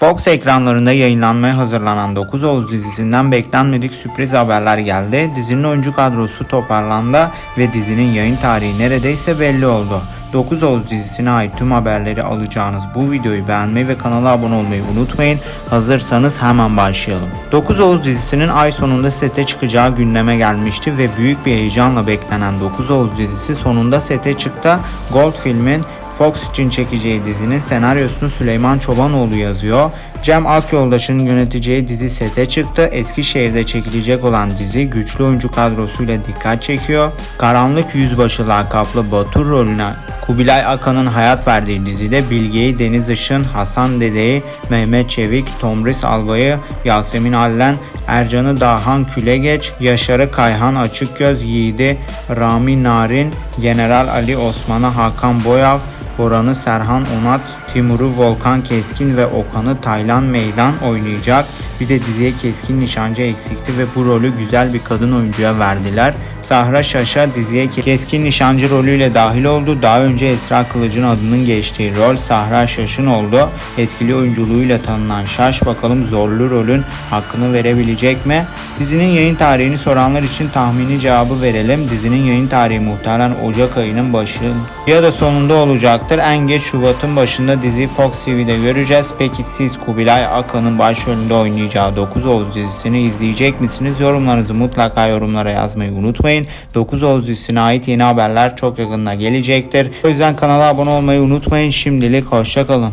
Fox ekranlarında yayınlanmaya hazırlanan 9 Oğuz dizisinden beklenmedik sürpriz haberler geldi. Dizinin oyuncu kadrosu toparlandı ve dizinin yayın tarihi neredeyse belli oldu. 9 Oğuz dizisine ait tüm haberleri alacağınız bu videoyu beğenmeyi ve kanala abone olmayı unutmayın. Hazırsanız hemen başlayalım. 9 Oğuz dizisinin ay sonunda sete çıkacağı gündeme gelmişti ve büyük bir heyecanla beklenen 9 Oğuz dizisi sonunda sete çıktı. Gold filmin Fox için çekeceği dizinin senaryosunu Süleyman Çobanoğlu yazıyor. Cem Akyoldaş'ın yöneteceği dizi sete çıktı. Eskişehir'de çekilecek olan dizi güçlü oyuncu kadrosuyla dikkat çekiyor. Karanlık Yüzbaşı lakaplı Batur rolüne Kubilay Akan'ın hayat verdiği dizide Bilge'yi Deniz Işın, Hasan Dede'yi, Mehmet Çevik, Tomris Albay'ı, Yasemin Allen, Ercan'ı Dahan Külegeç, Yaşar'ı Kayhan Açıkgöz, Yiğit'i Rami Narin, General Ali Osman'ı Hakan Boyav, Boran'ı Serhan Onat, Timur'u Volkan Keskin ve Okan'ı Taylan Meydan oynayacak. Bir de diziye Keskin Nişancı eksikti ve bu rolü güzel bir kadın oyuncuya verdiler. Sahra Şaş'a diziye Keskin Nişancı rolüyle dahil oldu. Daha önce Esra Kılıç'ın adının geçtiği rol Sahra Şaş'ın oldu. Etkili oyunculuğuyla tanınan Şaş bakalım zorlu rolün hakkını verebilecek mi? Dizinin yayın tarihini soranlar için tahmini cevabı verelim. Dizinin yayın tarihi muhtemelen Ocak ayının başı ya da sonunda olacaktır. En geç Şubat'ın başında diziyi Fox TV'de göreceğiz. Peki siz Kubilay Akan'ın başrolünde oynayacağı 9 Oğuz dizisini izleyecek misiniz? Yorumlarınızı mutlaka yorumlara yazmayı unutmayın. 9 Oğuz dizisine ait yeni haberler çok yakında gelecektir. O yüzden kanala abone olmayı unutmayın. Şimdilik hoşçakalın.